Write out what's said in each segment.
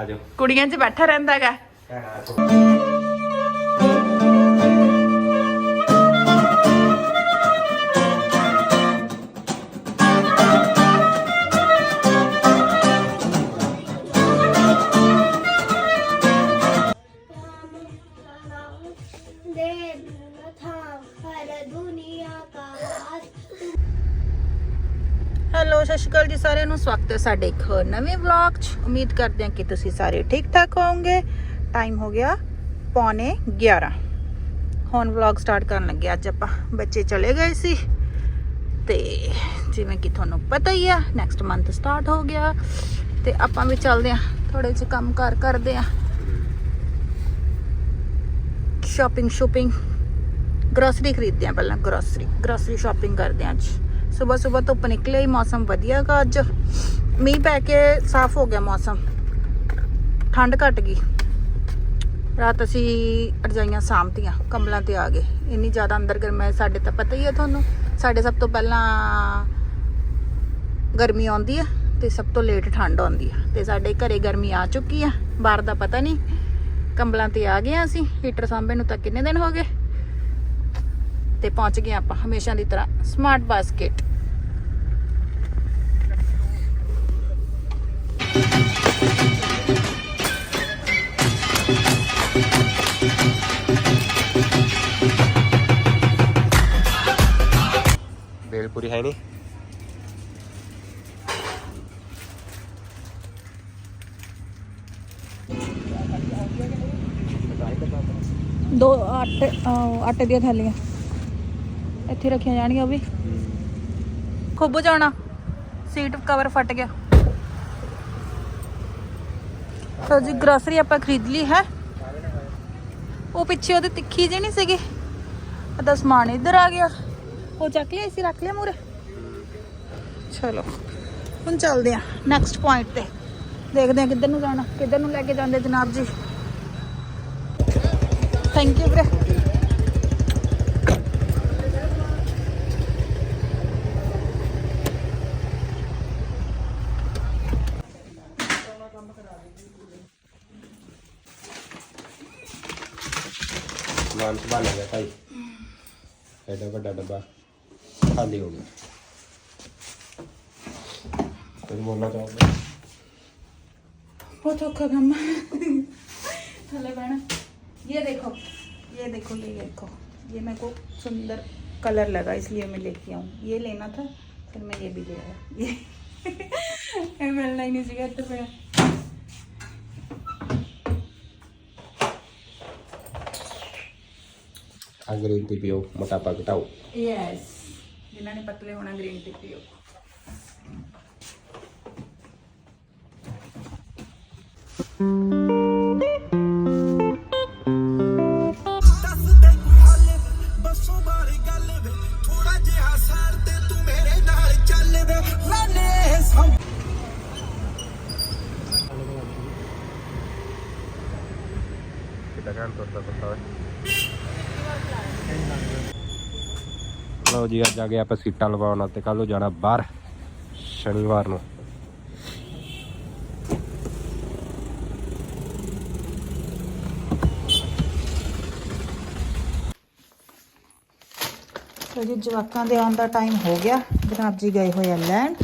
ਆ ਕੁੜੀਆਂ 'ਚ ਬੈਠਾ ਰਹਿੰਦਾਗਾ दे ਹੈਲੋ, ਸਤਿ ਸ਼੍ਰੀ ਅਕਾਲ ਜੀ ਸਾਰਿਆਂ ਨੂੰ। ਸਵਾਗਤ ਹੈ ਸਾਡੇ ਇੱਕ ਨਵੇਂ ਵਲੌਗ 'ਚ। ਉਮੀਦ ਕਰਦੇ ਹਾਂ ਕਿ ਤੁਸੀਂ ਸਾਰੇ ਠੀਕ ਠਾਕ ਹੋਵੋਗੇ। ਟਾਈਮ ਹੋ ਗਿਆ ਪੌਣੇ 11 ਹੁਣ ਵਲੌਗ ਸਟਾਰਟ ਕਰਨ ਲੱਗੇ ਅੱਜ ਆਪਾਂ ਬੱਚੇ ਚਲੇ ਗਏ ਸੀ। ਤੇ ਜਿਵੇਂ ਕਿ ਤੁਹਾਨੂੰ ਪਤਾ ਹੀ ਆ ਨੈਕਸਟ ਮੰਥ ਸਟਾਰਟ ਹੋ ਗਿਆ। ਤੇ ਆਪਾਂ ਵੀ ਚੱਲਦੇ ਆ ਥੋੜੇ ਜਿਹੇ ਕੰਮ ਕਾਰ ਕਰਦੇ ਆ ਸ਼ਾਪਿੰਗ ਸ਼ੂਪਿੰਗ ਗਰੋਸਰੀ ਖਰੀਦਦੇ ਆ ਪਹਿਲਾਂ। ਗਰੋਸਰੀ ਗਰੋਸਰੀ ਸ਼ਾਪਿੰਗ ਕਰਦੇ ਆ ਅੱਜ। ਸਵੇਰ ਸਵੇਰ ਧੁੱਪ ਨਿਕਲਿਆ ਮੌਸਮ ਵਧੀਆ ਗਾ ਅੱਜ। ਮੀਂਹ ਪੈ ਕੇ ਸਾਫ਼ ਹੋ ਗਿਆ ਮੌਸਮ। ਠੰਡ ਘਟ ਗਈ। ਰਾਤ ਅਸੀਂ ਰਜਾਈਆਂ ਸਾਂਭਤੀਆਂ ਕੰਬਲਾਂ ਤੇ ਆ ਗਏ। ਇੰਨੀ ਜ਼ਿਆਦਾ ਅੰਦਰ ਗਰਮੈ ਸਾਡੇ ਤਾਂ ਪਤਾ ਹੀ ਹੈ ਤੁਹਾਨੂੰ। ਸਾਡੇ ਸਭ ਤੋਂ ਪਹਿਲਾਂ ਗਰਮੀ ਆਉਂਦੀ ਹੈ ਤੇ ਸਭ ਤੋਂ ਲੇਟ ਠੰਡ ਆਉਂਦੀ ਹੈ। ਤੇ ਸਾਡੇ ਘਰੇ ਗਰਮੀ ਆ ਚੁੱਕੀ ਆ ਬਾਹਰ ਦਾ ਪਤਾ ਨਹੀਂ। ਕੰਬਲਾਂ ਤੇ ਆ ਗਏ ਆ ਅਸੀਂ, ਹੀਟਰ ਸਾਂਭੇ ਨੂੰ ਤਾਂ ਕਿੰਨੇ ਦਿਨ ਹੋ ਗਏ। ਤੇ ਪਹੁੰਚ ਗਏ ਆਪਾਂ ਹਮੇਸ਼ਾ ਦੀ ਤਰ੍ਹਾਂ ਸਮਾਰਟ ਬਾਸਕਟ ਬੇਲਪੂਰੀ ਹੈ ਨਹੀਂ। ਦੋ ਆਟੇ ਆਟੇ ਦੀਆਂ ਥੈਲੀਆਂ। ਇੱਥੇ ਰੱਖੀਆਂ ਜਾਣਗੀਆਂ ਉਹ ਵੀ। ਖੁੱਬ ਜਾਣਾ। ਸੀਟ ਕਵਰ ਫਟ ਗਿਆ। ਤਾਂ ਜੀ ਗਰੋਸਰੀ ਆਪਾਂ ਖਰੀਦ ਲਈ ਹੈ। ਉਹ ਪਿੱਛੇ ਉਹਦੇ ਤਿੱਖੀ ਜਿਹੀ ਨਹੀਂ ਸੀਗੀ। ਉਹਦਾ ਸਮਾਨ ਇੱਧਰ ਆ ਗਿਆ। ਉਹ ਚੱਕ ਲਿਆ ਸੀ, ਰੱਖ ਲਿਆ ਮੂਰੇ ਚਲੋ, ਹੁਣ ਚੱਲਦੇ ਆ ਨੈਕਸਟ ਪੁਆਇੰਟ ਤੇ। ਦੇਖਦੇ ਆ ਕਿੱਧਰ ਨੂੰ ਜਾਣਾ, ਕਿੱਧਰ ਨੂੰ ਲੈ ਕੇ ਜਾਂਦੇ ਜਨਾਬ ਜੀ। ਥੈਂਕ ਯੂ ਵੀਰੇ। दुकान सुबह गया भाई। एडा वा डब्बा खाली हो गया। कुछ बोलना चाहोगे? बहुत औखा काम ये देखो ये देखो ये देखो। ये मेरे को सुंदर कलर लगा, इसलिए मैं लेके आऊँ। ये लेना था, फिर मैं ये भी ले आया। ये मिलना ही नहीं तो ang green tea piyo matapag itaw. Yes. Hindi na nipatuloy ko ng green tea piyo. ਲਓ ਜੀ, ਅੱਜ ਆ ਗਏ ਆਪਾਂ ਸੀਟਾਂ ਲਵਾਉਣ ਤੇ ਕੱਲ ਨੂੰ ਜਾਣਾ ਬਾਹਰ, ਸ਼ਨੀਵਾਰ ਨੂੰ। ਸੋ ਜੀ, ਜਵਾਕਾਂ ਦੇ ਆਉਣ ਦਾ ਟਾਈਮ ਹੋ ਗਿਆ। ਜਨਾਬ ਜੀ ਗਏ ਹੋਏ ਆ ਲੈਂਡ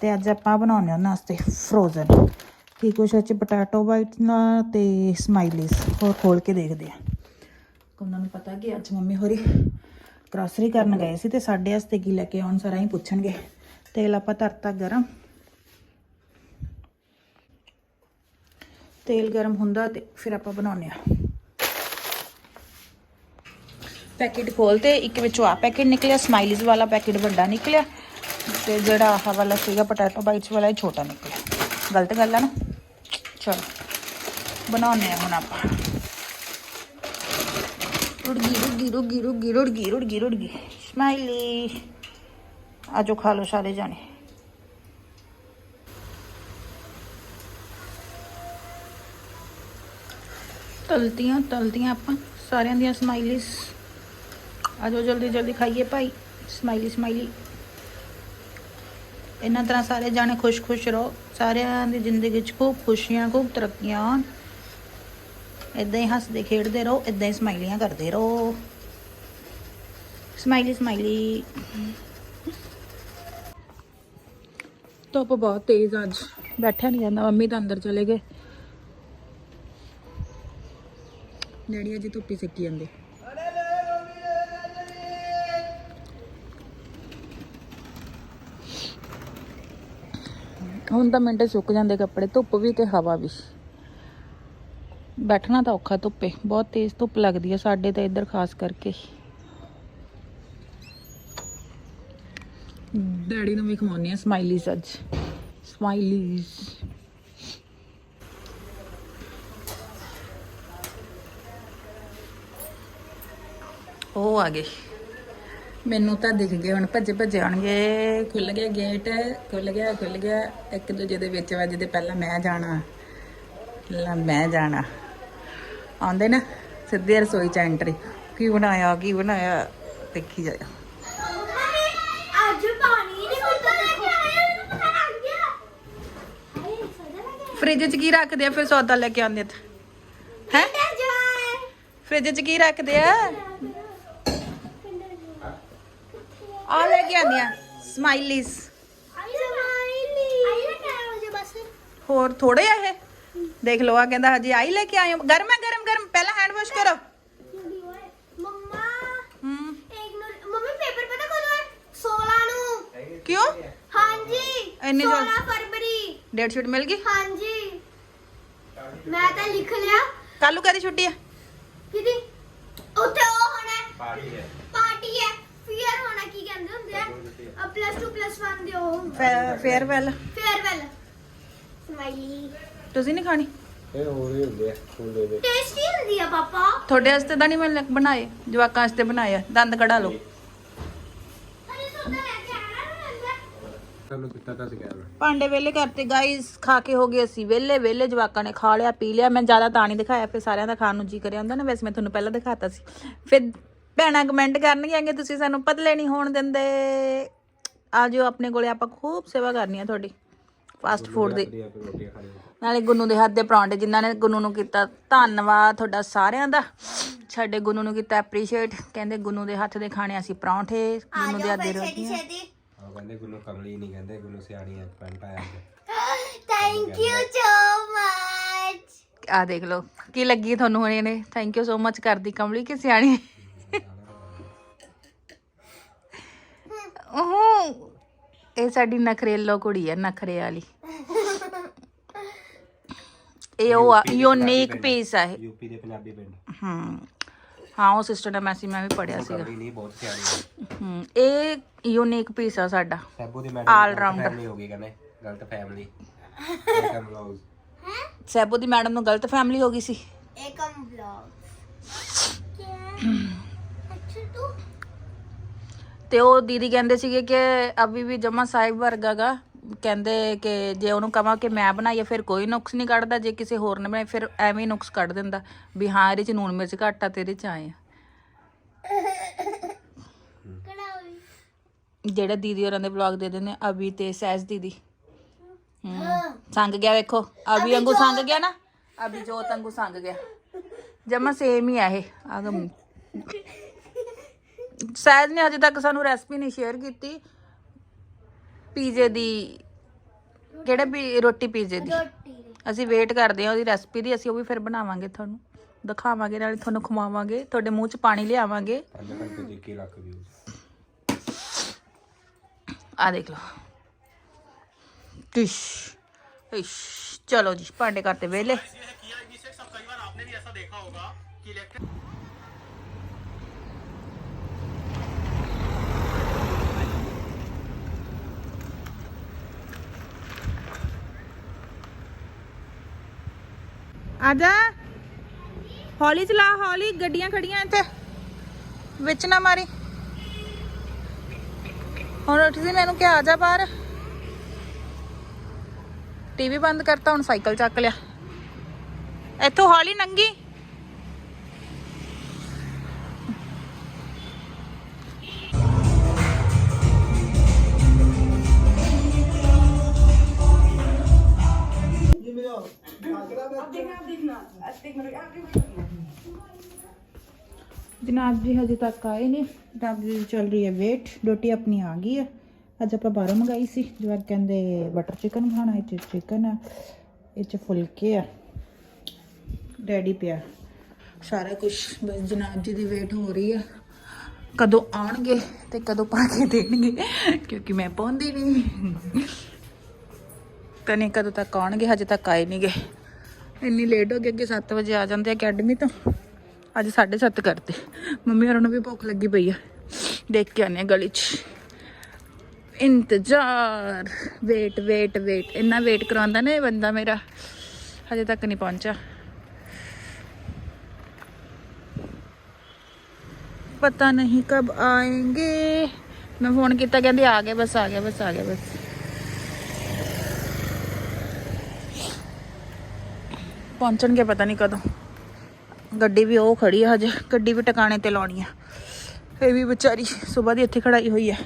ਤੇ ਅੱਜ ਆਪਾਂ ਬਣਾਉਣੇ ਉਹਨਾਂ ਵਾਸਤੇ ਫਰੋਜ਼ਨ ਕੀ ਕੁਛ ਇਹ ਪੋਟੈਟੋ ਬਾਈਟ ਨਾਲ ਤੇ ਸਮਾਈਲੀਜ਼ ਹੋਰ ਖੋਲ ਕੇ ਦੇਖਦੇ ਆ ਉਹਨਾਂ ਨੂੰ ਪਤਾ ਕਿ ਅੱਜ ਮੰਮੀ ਹੋਰੀ ਗ੍ਰੋਸਰੀ ਕਰਨ ਗਏ ਸੀ ਤੇ ਸਾਡੇ ਵਾਸਤੇ ਕੀ ਲੈ ਕੇ ਆਉਣ ਸਾਰਾ ਹੀ ਪੁੱਛਣਗੇ। ਤੇਲ ਆਪਾਂ ਧਰਤਾ ਗਰਮ। ਤੇਲ ਗਰਮ ਹੁੰਦਾ ਤੇ ਫਿਰ ਆਪਾਂ ਬਣਾਉਣੇ ਆ ਪੈਕੇਟ ਖੋਲਤੇ ਇੱਕ ਵਿੱਚੋਂ ਆ ਪੈਕੇਟ ਨਿਕਲਿਆ, ਸਮਾਈਲੀਜ਼ ਵਾਲਾ ਪੈਕੇਟ ਵੱਡਾ ਨਿਕਲਿਆ ਤੇ ਜਿਹੜਾ ਆਹ ਵਾਲਾ ਸੀਗਾ ਪੋਟੈਟੋ ਬਾਈਟਸ ਵਾਲਾ, ਇਹ ਛੋਟਾ ਨਿਕਲਿਆ। ਗਲਤ ਗੱਲ ਆ ਨਾ? ਚਲੋ ਬਣਾਉਣੇ ਆ ਹੁਣ ਆਪਾਂ। ਰੁੜਗੀ ਰੁੜਗੀ ਰੁੜਗੀ ਰੁੜਗੀ ਰੁੜਗੀ ਰੁੜਗੀ ਰੁੜਗੀ। ਸਮਾਈਲੀ ਆਜੋ ਖਾ ਲਓ ਸਾਰੇ ਜਾਣੇ। ਤਲਤੀਆਂ ਤਲਤੀਆਂ ਆਪਾਂ, ਸਾਰਿਆਂ ਦੀਆਂ ਸਮਾਈਲੀਜ਼ ਆਜੋ ਜਲਦੀ ਜਲਦੀ ਖਾਈਏ ਭਾਈ। ਸਮਾਈਲੀ ਸਮਾਈਲੀ ਇਹਨਾਂ ਤਰ੍ਹਾਂ ਸਾਰੇ ਜਾਣੇ ਖੁਸ਼ ਖੁਸ਼ ਰਹੋ। ਸਾਰਿਆਂ ਦੀ ਜ਼ਿੰਦਗੀ 'ਚ ਖੂਬ ਖੁਸ਼ੀਆਂ, ਖੂਬ ਤਰੱਕੀਆਂ ਹੋਣ। ਇਦਾਂ ਹੀ ਹੱਸਦੇ, ਖੇਡਦੇ ਰਹੋ ਇਦਾਂ ਹੀ ਸਮਾਈਲੀਆਂ ਕਰਦੇ ਰਹੋ। Smiley smiley. ਧੁੱਪ ਬਹੁਤ ਤੇਜ਼ ਅੱਜ। ਬੈਠਿਆ ਨਹੀਂ ਜਾਂਦਾ, ਮੰਮੀ ਤਾਂ ਅੰਦਰ ਚਲੇ ਗਏ। ਡੈਡੀ ਅਜੇ ਧੁੱਪੀ ਸਿੱਕੀ ਜਾਂਦੇ। ਹੁਣ ਤਾਂ ਮਿੰਟੇ ਸੁੱਕ ਜਾਂਦੇ ਕੱਪੜੇ, ਧੁੱਪ ਵੀ ਤੇ ਹਵਾ ਵੀ। ਬੈਠਣਾ ਤਾਂ ਔਖਾ ਧੁੱਪੇ ਬਹੁਤ ਤੇਜ਼ ਧੁੱਪ ਲੱਗਦੀ ਹੈ ਸਾਡੇ ਤਾਂ ਇੱਧਰ ਖਾਸ ਕਰਕੇ। ਡੈਡੀ ਨੂੰ ਵੀ ਖਵਾਉਣੀ ਆ ਸਮਾਈਲੀਜ਼ ਅੱਜ। ਸਮਾਈਲੀਜ਼। ਉਹ ਆ ਗਏ। ਮੈਨੂੰ ਤਾਂ ਦਿਖ ਗਏ, ਹੁਣ ਭੱਜੇ ਭੱਜੇ ਆਉਣਗੇ। ਖੁੱਲ ਗਿਆ ਗੇਟ ਖੁੱਲ ਗਿਆ ਖੁੱਲ ਗਿਆ। ਇੱਕ ਦੂਜੇ ਦੇ ਵਿੱਚ ਵੱਜਦੇ, ਪਹਿਲਾਂ ਮੈਂ ਜਾਣਾ, ਪਹਿਲਾਂ ਮੈਂ ਜਾਣਾ। ਆਉਂਦੇ ਨਾ, ਸਿੱਧੇ ਰਸੋਈ ਚ ਐਂਟਰੀ ਕੀ ਬਣਾਇਆ ਕੀ ਬਣਾਇਆ, ਦੇਖੀ ਜਾਇਆ ਫ੍ਰਿਜ 'ਚ ਕੀ ਰੱਖਦੇ ਆ? ਫਿਰ ਸੌਦਾ ਲੈ ਕੇ ਆਉਂਦੇ ਤਾਂ ਹੈ? ਫ੍ਰਿਜ 'ਚ ਕੀ ਰੱਖਦੇ ਆ? ਆ ਲੈ ਕੇ ਆਉਂਦੀਆਂ ਸਮਾਈਲੀਜ਼ ਹੋਰ ਥੋੜੇ ਆ ਇਹ? ਦੇਖ ਲਓ ਆ ਕਹਿੰਦਾ ਹਜੇ ਆਈ ਲੈ ਕੇ ਆਏ ਗਰਮ ਹੈ ਓਏ ਮੰਮਾ ਹੂੰ। ਇੱਕ ਮਿੰਟ ਮੰਮੀ ਪੇਪਰ ਪਤਾ ਕਦੋਂ ਹੈ? 16 ਨੂੰ। ਕਿਉਂ? ਹਾਂਜੀ ਇੰਨੀ ਜਲ- 16 ਫਰਵਰੀ। ਡੇਟ ਸ਼ੀਟ ਮਿਲ ਗਈ? ਹਾਂਜੀ। ਮੈਂ ਤਾਂ ਲਿਖ ਲਿਆ। ਕੱਲੂ ਕਦੀ ਛੁੱਟੀ ਆ ਕਿਦੀ ਉੱਥੇ ਉਹ ਹੋਣਾ ਪਾਰਟੀ ਹੈ। ਪਾਰਟੀ ਹੈ। ਫੇਅਰ ਹੋਣਾ ਕੀ ਕਹਿੰਦੇ ਹੁੰਦੇ ਆ? ਪਲੱਸ 2 ਪਲੱਸ 1 ਦੇ ਉਹ ਫੇਅਰਵੈਲ। ਫੇਅਰਵੈਲ। ਸਮਾਈਲੀ ਤੁਸੀਂ ਨਹੀਂ ਖਾਣੀ? ਇਹ ਹੋਰ ਹੀ ਹੁੰਦੇ ਆ ਸਕੂਲੇ ਦੇ ਟੇਸਟੀ ਹੁੰਦੀ ਆ ਪਾਪਾ। ਤੁਹਾਡੇ ਵਾਸਤੇ ਤਾਂ ਨਹੀਂ ਮੈਂ ਲ- ਬਣਾਏ ਜਵਾਕਾਂ ਵਾਸਤੇ ਬਣਾਏ ਆ। ਦੰਦ ਕਢਾ ਲਓ। ਅਰੇ ਸੋਦਾ ਲੈ ਕੇ ਆਣਾ ਨਾ ਅੰਦਰ। ਤੁਹਾਨੂੰ ਦਿੱਤਾ ਤਾਂ ਸੀ ਕਹਿਣਾ ਭਾਂਡੇ ਵੇਲੇ ਕਰਤੇ ਗਾਈਸ ਖਾ ਕੇ ਹੋ ਗਏ ਅਸੀਂ। ਵੇਲੇ ਵੇਲੇ ਜਵਾਕਾਂ ਨੇ ਖਾ ਲਿਆ ਪੀ ਲਿਆ। ਮੈਂ ਜ਼ਿਆਦਾ ਤਾਂ ਨਹੀਂ ਦਿਖਾਇਆ ਫਿਰ ਸਾਰਿਆਂ ਦਾ ਖਾਣ ਨੂੰ ਜੀ ਕਰਿਆ ਹੁੰਦਾ ਨਾ। ਵੈਸੇ ਮੈਂ ਤੁਹਾਨੂੰ ਪਹਿਲਾਂ ਦਿਖਾਤਾ ਸੀ। ਫਿਰ ਭੈਣਾਂ ਕਮੈਂਟ ਕਰਨਗੀਆਂ ਕਿ ਤੁਸੀਂ ਸਾਨੂੰ ਪਤਲੇ ਨਹੀਂ ਹੋਣ ਦਿੰਦੇ। ਆਜੋ ਆਪਣੇ ਕੋਲੇ ਆਪਾਂ ਖੂਬ ਸੇਵਾ ਕਰਨੀ ਆ ਤੁਹਾਡੀ। ਫਾਸਟ ਫੂਡ ਦੀ। ਨਾਲੇ ਗੁੰਨੂ ਦੇ ਹੱਥ ਦੇ ਪਰੌਂਠੇ ਜਿਨ੍ਹਾਂ ਨੇ ਗੁੰਨੂ ਨੂੰ ਕੀਤਾ ਧੰਨਵਾਦ ਤੁਹਾਡਾ ਸਾਰਿਆਂ ਦਾ। ਸਾਡੇ ਗੁੰਨੂ ਨੂੰ ਕੀਤਾ ਐਪਰੀਸ਼ੀਏਟ ਕਹਿੰਦੇ ਗੁੰਨੂ ਦੇ ਹੱਥ ਦੇ ਖਾਣੇ ਅਸੀਂ ਪਰੌਂਠੇ ਗੁੰਨੂ ਦੇ ਹੱਥ ਦੇ ਰੋਟੀਆਂ। ਆ ਕਹਿੰਦੇ ਗੁੰਨੂ ਕਮਲੀ ਨਹੀਂ ਕਹਿੰਦੇ ਗੁੰਨੂ ਸਿਆਣੀ ਹੈ ਪੈਂਟ ਆਇਆ ਥੈਂਕ ਯੂ ਸੋ ਮਚ ਆ ਦੇਖ ਲਓ ਕੀ ਲੱਗੀ ਤੁਹਾਨੂੰ ਹੁਣ ਇਹਨੇ। ਥੈਂਕ ਯੂ ਸੋ ਮਚ ਕਰਦੀ ਕਮਲੀ ਕਿ ਸਿਆਣੀ? ਉਹ ਇਹ ਸਾਡੀ ਨਖਰੇਲੋ ਕੁੜੀ ਹੈ ਨਖਰੇ ਵਾਲੀ। ਇਹ ਉਹ ਯੂਨੀਕ ਪੀਸ ਆ ਇਹ। ਯੂਪੀ ਦੇ ਪੰਜਾਬੀ ਪਿੰਡ। ਹਮ ਹਾਂ ਉਹ ਸਿਸਟਰ ਦਾ ਮੈਸੇਜ ਮੈਂ ਵੀ ਪੜਿਆ ਸੀਗਾ। ਨਹੀਂ ਬਹੁਤ ਸਿਆਣੀ ਹੈ ਹਮ ਇਹ ਯੂਨੀਕ ਪੀਸ ਆ ਸਾਡਾ। ਸੈਬੂ ਦੀ ਮੈਡਮ All rounder. ਫੈਮਿਲੀ ਹੋ ਗਈ ਕਹਿੰਦੇ ਗਲਤ ਫੈਮਿਲੀ ਵੈਲਕਮ ਵਲੌਗਸ ਸੈਬੂ ਦੀ ਮੈਡਮ ਨੂੰ ਗਲਤ ਫੈਮਿਲੀ ਹੋ ਗਈ ਸੀ। ਏਕਮ ਵਲੌਗ ਅੱਛਾ ਤੂੰ ਤੇ ਉਹ ਦੀਦੀ ਕਹਿੰਦੇ ਸੀਗੇ ਕਿ ਅਭੀ ਵੀ ਜਮਾ ਸਾਹਿਬ ਵਰਗਾ ਗਾ। ਕਹਿੰਦੇ ਕਿ ਜੇ ਉਹਨੂੰ ਕਹਾਂ ਕਿ ਮੈਂ ਬਣਾਈਏ ਫਿਰ ਕੋਈ ਨੁਕਸ ਨਹੀਂ ਕੱਢਦਾ। ਜੇ ਕਿਸੇ ਹੋਰ ਨੇ ਬਣਾਈ ਫਿਰ ਐਵੇਂ ਹੀ ਨੁਕਸ ਕੱਢ ਦਿੰਦਾ ਵੀ ਹਾਂ ਇਹਦੇ ਚ ਨੂਣ ਮਿਰਚ ਘੱਟ ਆ ਤੇ ਇਹਦੇ ਚ ਆਏ ਆ। ਕੜਾਈ ਜਿਹੜੇ ਦੀਦੀ ਹੋਰਾਂ ਦੇ ਵਲੌਗ ਦੇ ਦਿੰਦੇ ਆ, ਅਭੀ ਤੇ ਸਹਿਜ ਦੀਦੀ। ਹੂੰ ਸੰਗ ਗਿਆ ਵੇਖੋ। ਅਭੀ ਵਾਂਗੂ ਸੰਗ ਗਿਆ ਨਾ? ਅਭੀ ਜੋਤ ਵਾਂਗੂ ਸੰਗ ਗਿਆ। ਜਮਾ ਸੇਮ ਹੀ ਆ ਇਹ। ਆਗਮ ਸੈਜ ਨੇ ਅਜੇ ਤੱਕ ਸਾਨੂੰ ਰੈਸਪੀ ਨਹੀਂ ਸ਼ੇਅਰ ਕੀਤੀ। ਪੀਜ਼ੇ ਦੀ ਕਿਹੜੇ ਵੀ ਰੋਟੀ ਪੀਜ਼ੇ ਦੀ? ਰੋਟੀ ਅਸੀਂ ਵੇਟ ਕਰਦੇ ਹਾਂ ਉਹਦੀ ਰੈਸਪੀ ਦੀ ਅਸੀਂ ਉਹ ਵੀ ਫਿਰ ਬਣਾਵਾਂਗੇ ਤੁਹਾਨੂੰ। ਦਿਖਾਵਾਂਗੇ ਨਾਲੇ ਤੁਹਾਨੂੰ ਖਵਾਵਾਂਗੇ ਤੁਹਾਡੇ ਮੂੰਹ 'ਚ ਪਾਣੀ ਲਿਆਵਾਂਗੇ। ਪੰਜ ਘੰਟੇ ਦੇ 1 ਲੱਖ ਵਿਊਜ਼ ਆ ਦੇਖ ਲਓ। ਟਿਸ਼ ਇਸ਼। ਚਲੋ ਜੀ ਭਾਂਡੇ ਕਰਤੇ ਵੇਲੇ ਆਜਾ। ਹੌਲੀ ਚਲਾ, ਹੌਲੀ, ਗੱਡੀਆਂ ਖੜੀਆਂ ਇੱਥੇ। ਵਿੱਚ ਨਾ ਮਾਰੀ। ਹੁਣ ਉੱਠ ਸੀ ਮੈਨੂੰ ਕਿਹਾ ਆ ਜਾ ਬਾਹਰ। ਟੀਵੀ ਬੰਦ ਕਰਤਾ, ਹੁਣ ਸਾਈਕਲ ਚੱਕ ਲਿਆ। ਇੱਥੋਂ ਹੌਲੀ ਨੰਗੀ। ਜਨਾਬ ਜੀ ਹਜੇ ਤੱਕ ਆਏ ਨਹੀਂ ਜਨਾਬ ਜੀ ਚੱਲ ਰਹੀ ਹੈ ਵੇਟ ਰੋਟੀ ਆਪਣੀ ਆ ਗਈ ਹੈ। ਅੱਜ ਆਪਾਂ ਬਾਹਰੋਂ ਮੰਗਾਈ ਸੀ। ਜਵਾਕ ਕਹਿੰਦੇ ਬਟਰ ਚਿਕਨ ਖਾਣਾ ਚ ਚਿਕਨ ਆ ਇਹ ਚ ਫੁਲਕੇ ਆ। ਡੈਡੀ ਪਿਆ। ਸਾਰਾ ਕੁਝ ਬਸ ਜਨਾਬ ਜੀ ਦੀ ਵੇਟ ਹੋ ਰਹੀ ਆ। ਕਦੋਂ ਆਉਣਗੇ ਤੇ ਕਦੋਂ ਪਾ ਕੇ ਦੇਣਗੇ ਕਿਉਂਕਿ ਮੈਂ ਪਾਉਂਦੀ ਨਹੀਂ। ਕਨੇ ਕਦੋਂ ਤੱਕ ਆਉਣਗੇ ਹਜੇ ਤੱਕ ਆਏ ਨਹੀਂਗੇ ਇੰਨੀ ਲੇਟ ਹੋ ਗਈ, ਅੱਗੇ 7 ਵਜੇ ਆ ਜਾਂਦੇ ਅਕੈਡਮੀ ਤੋਂ। ਅੱਜ 7:30 ਕਰਤੇ ਮੰਮੀ ਹੋਰਾਂ ਨੂੰ ਵੀ ਭੁੱਖ ਲੱਗੀ ਪਈ ਆ। ਦੇਖ ਕੇ ਆਨੇ ਗਲੀ 'ਚ। ਇੰਤਜ਼ਾਰ। ਵੇਟ ਵੇਟ ਵੇਟ ਇੰਨਾ ਵੇਟ ਕਰਾਉਂਦਾ ਨਾ ਇਹ ਬੰਦਾ ਮੇਰਾ। ਹਜੇ ਤੱਕ ਨਹੀਂ ਪਹੁੰਚਿਆ। ਪਤਾ ਨਹੀਂ ਕਬ ਆएंगे ਮੈਂ ਫੋਨ ਕੀਤਾ, ਕਹਿੰਦੇ ਆ ਗਏ, ਬਸ ਆ ਗਏ, ਬਸ ਆ ਗਏ, ਬਸ। ਪਹੁੰਚਣਗੇ ਪਤਾ ਨਹੀਂ ਕਦੋਂ। ਗੱਡੀ ਵੀ ਉਹ ਖੜੀ ਆ ਹਜੇ, ਗੱਡੀ ਵੀ ਟਿਕਾਣੇ ਤੇ ਲਾਉਣੀ ਆ। ਇਹ ਵੀ ਵਿਚਾਰੀ ਸਵੇਰ ਦੀ ਇੱਥੇ ਖੜਾਈ ਹੋਈ ਹੈ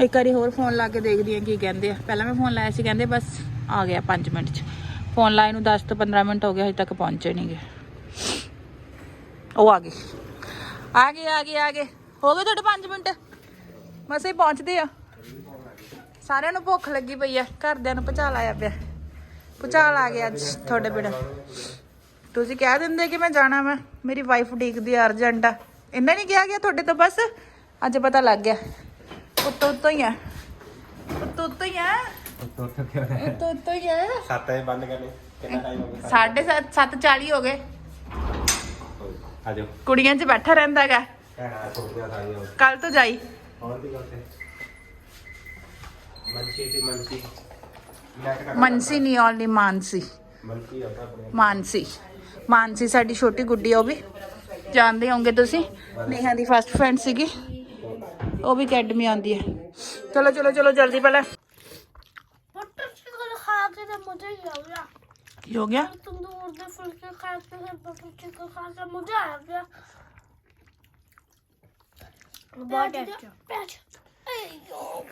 ਇੱਕ ਵਾਰੀ ਹੋਰ ਫੋਨ ਲਾ ਕੇ ਦੇਖਦੀ ਆ ਕੀ ਕਹਿੰਦੇ ਆ। ਪਹਿਲਾਂ ਮੈਂ ਫੋਨ ਲਾਇਆ ਸੀ, ਕਹਿੰਦੇ ਬਸ ਆ ਗਿਆ 5 ਮਿੰਟ ਚ। ਫੋਨ ਲਾਏ ਨੂੰ 10 ਤੋਂ 15 ਮਿੰਟ ਹੋ ਗਏ, ਹਜੇ ਤੱਕ ਪਹੁੰਚੇ ਨਹੀਂਗੇ ਉਹ ਆ ਗਈ। ਆ ਗਏ ਆ ਗਏ ਆ ਗਏ। ਹੋ ਗਏ ਤੁਹਾਡੇ 5 ਮਿੰਟ? ਹੀ ਪਹੁੰਚਦੇ ਆ। ਸਾਰਿਆਂ ਨੂੰ ਭੁੱਖ ਲੱਗੀ ਪਈ ਆ ਘਰਦਿਆਂ ਨੂੰ ਭੁਚਾਲ ਆਇਆ ਪਿਆ। ਭੁਚਾਲ ਆ ਗਿਆ ਅੱਜ ਤੁਹਾਡੇ ਬਿਨਾਂ। ਤੁਸੀਂ ਕਹਿ ਦਿੰਦੇ ਕਿ ਮੈਂ ਜਾਣਾ ਮੈਂ ਮੇਰੀ ਵਾਈਫ ਉਡੀਕਦੀ ਆ ਅਰਜੈਂਟ ਆ। ਇੰਨਾ ਨਹੀਂ ਕਿਹਾ ਗਿਆ ਤੁਹਾਡੇ ਤੋਂ ਬਸ? ਅੱਜ ਪਤਾ ਲੱਗ ਗਿਆ। ਉੱਤੋਂ ਉੱਤੋਂ ਹੀ ਆ। ਉੱਤੋਂ ਉੱਤੋਂ ਹੀ ਆ। ਉੱਤੋਂ ਉੱਤੋਂ ਹੈ ਆ। 7 ਵਜੇ ਬੰਦ ਕਰਨੇ ਕਿੰਨਾ ਟਾਈਮ ਹੋ ਗਿਆ? ਸਾਢੇ ਸੱਤ ਸੱਤ 40 ਹੋ ਗਏ। ਜਾਓ। ਕੁੜੀਆਂ 'ਚ ਬੈਠਾ ਰਹਿੰਦਾ ਹੈਗਾ। ਕੱਲ ਤੋਂ ਜਾਈ। ਮਨਸੀ ਸੀ ਮਨਸੀ। ਨਹੀਂ ਮਾਨਸੀ। ਮਾਨਸੀ ਮਾਨਸੀ। ਸਾਡੀ ਛੋਟੀ ਗੁੱਡੀ ਉਹ ਵੀ। ਜਾਣਦੇ ਹੋਗੇ ਤੁਸੀਂ। ਨੇਹਾ ਦੀ ਫਸਟ ਫਰੈਂਡ ਸੀਗੀ। ਉਹ ਵੀ ਅਕੈਡਮੀ ਆਉਂਦੀ ਹੈ। ਚਲੋ ਚਲੋ ਚਲੋ ਜਲਦੀ ਪਹਿਲਾਂ। ਮੋਟਰਸਾਈਕਲ ਖਾ ਕੇ ਤੇ ਮੁਝੇ ਜਾਉਣਾ Yoga? Altında orada fırça kalsın hep bakın çünkü kalsam o da abi. Ben de ben. Ay yok.